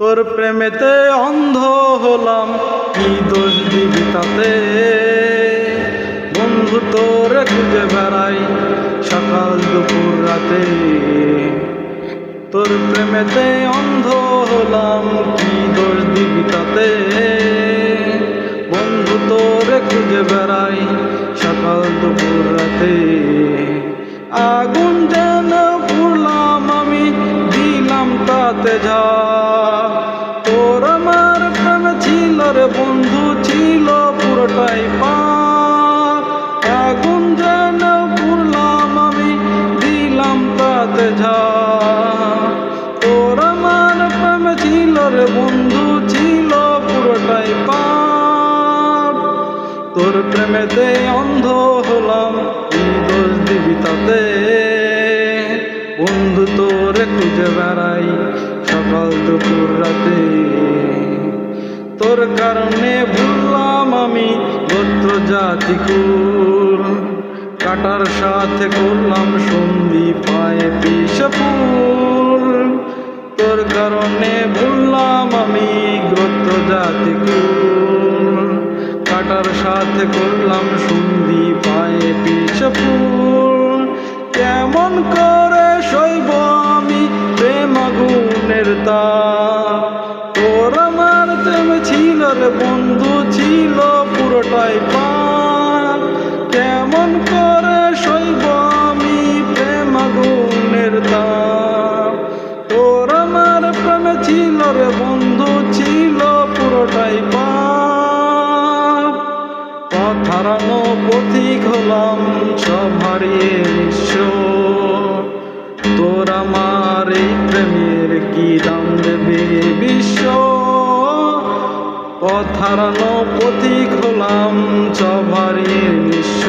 তোর প্রেমেতে অন্ধ হলাম, কি দোষ দিবি তাতে? বন্ধু তোর খুঁজে বেড়াই সকাল দুপুর রাতে। তোর প্রেমেতে অন্ধ হলাম, কি দোষ দিবি তাতে? বন্ধু তোর খুঁজে বেড়াই সকাল দুপুর রাতে। আগুন যেন পুড়লাম আমি, দিলাম তাতে যা তোর আমার প্রেম ছিল রে বন্ধু, ছিল পুরোটাই পাপ। তোর প্রেমেতে অন্ধ হলাম দোষ দিবি তাতে? বন্ধু তোরে খুঁজে বেড়াই সকাল দুপুর রাতে। তোর কারণে ভুললাম আমি গোত্র জাতি কুল কাটার সাথে করলাম সন্ধি সাথে করলাম সন্ধি পায়ে পিছপুর কেমন করে সইব আমি প্রেম গুণের তা? তোর আমার প্রেম ছিল রে বন্ধু, ছিল পুরোটাই পান কেমন করে পথিক হলাম, সব হারিয়ে তোর আমার এই প্রেমের কি দাম দেবে বিশ্ব? পথ হারানো পথিক হলাম, সব হারিয়ে নিঃস্ব।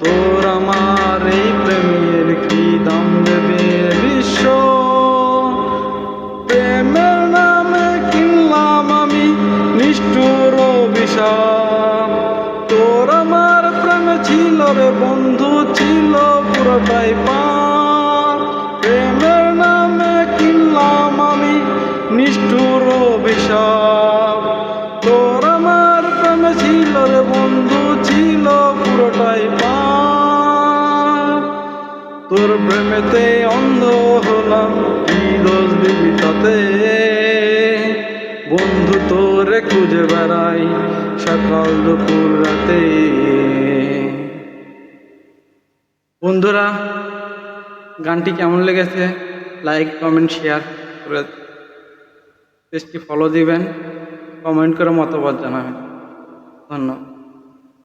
তোর আমার এই প্রেমের কি দাম দেবে বিশ্ব? প্রেমের নামে কিনলাম আমি নিষ্ঠুর বিষাম ছিল রে বন্ধু ছিল পুরোটাই পাপ প্রেমের নামে কিনলাম আমি নিষ্ঠুর বিষাম তোর আমার প্রেম ছিল রে বন্ধু, ছিল পুরোটাই পাপ তোর প্রেমেতে অন্ধ হলাম, কি দোষ দিবি তাতে? বন্ধু তোরে খুঁজে বেড়াই সকাল দুপুর রাতে। বন্ধুরা, গানটি কেমন লেগেছে? লাইক কমেন্ট শেয়ার করে পেজটি ফলো দিবেন। কমেন্ট করে মতামত জানাবেন। ধন্যবাদ।